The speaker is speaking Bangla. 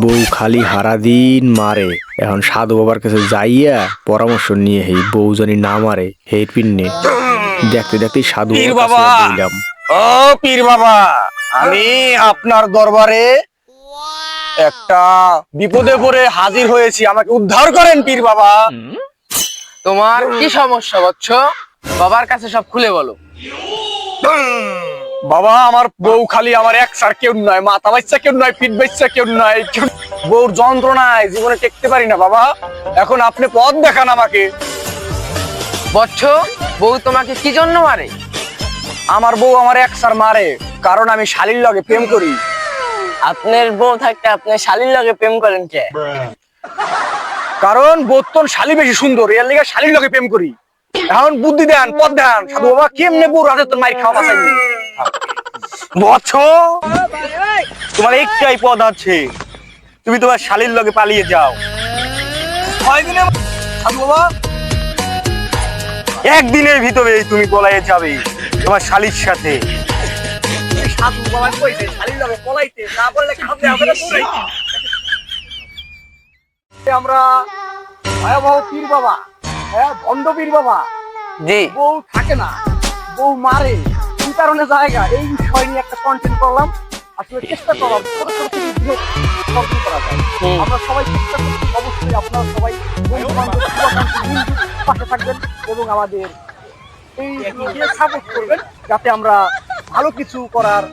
বউ খালি হারা দিন মারে। এখন সাধু বাবার কাছে যাইয়া পরামর্শ নিয়ে হেই বউ জানি না মারে হেই পিন্নে। দেখতে দেখতে সাধু বাবা! ও পীর বাবা! আমি আপনার দরবারে একটা বিপদে পড়ে হাজির হয়েছি। আমাকে উদ্ধার করেন পীর বাবা। তোমার কি সমস্যা বচ্চ বাবার কাছে সব খুলে বলো। বাবা আমার বউ খালি আমার এক সার কেউ নয় মাথা বাচ্চা কেউ নয় পিঠ বাচ্চা কেউ নয় বউর যন্ত্রণায় জীবনে টেকতে পারি না বাবা। এখন আপনি পথ দেখান আমাকে। বচ্চ বউ তোমাকে কি জন্য মারে? আমার বউ আমার এক সার মারে কারণ আমি শালীর লগে প্রেম করি। আপনার বউ থাকতে আপনি শালীর লগে প্রেম করেন কে? কারণ বোতল শালি বেশি সুন্দর, এর লিগে শালির লগে প্রেম করি। এখন বুদ্ধি দেন, পথ দেন, সাধু বাবা কেমনে বউ রাতে তোর মায়ের খাওয়া বাঁচাইনি বচ্ছ তোমার একটাই পদ আছে, তুমি তোমার শালির লগে পালিয়ে যাও। একদিনের ভিতরে তুমি পলাইয়ে যাবে তোমার শালির সাথে। সাধু বাবা কইছে, শালির পলাইতে, না খাবে পুরাইতে আমরা ভয়াবহ পীর বাবা হ্যাঁ ভণ্ড পীর বাবা। জি। বউ থাকে না বউ মারে কি কারণে জায়গা এই বিষয় নিয়ে একটা কন্টেন্ট করলাম। আসলে চেষ্টা করলাম ছোট ছোট ভিডিও করা যায়। আমরা সবাই চেষ্টা করছি অবশ্যই আপনারা সবাই পাশে থাকবেন এবং আমাদের এই সাপোর্ট করবেন যাতে আমরা ভালো কিছু করার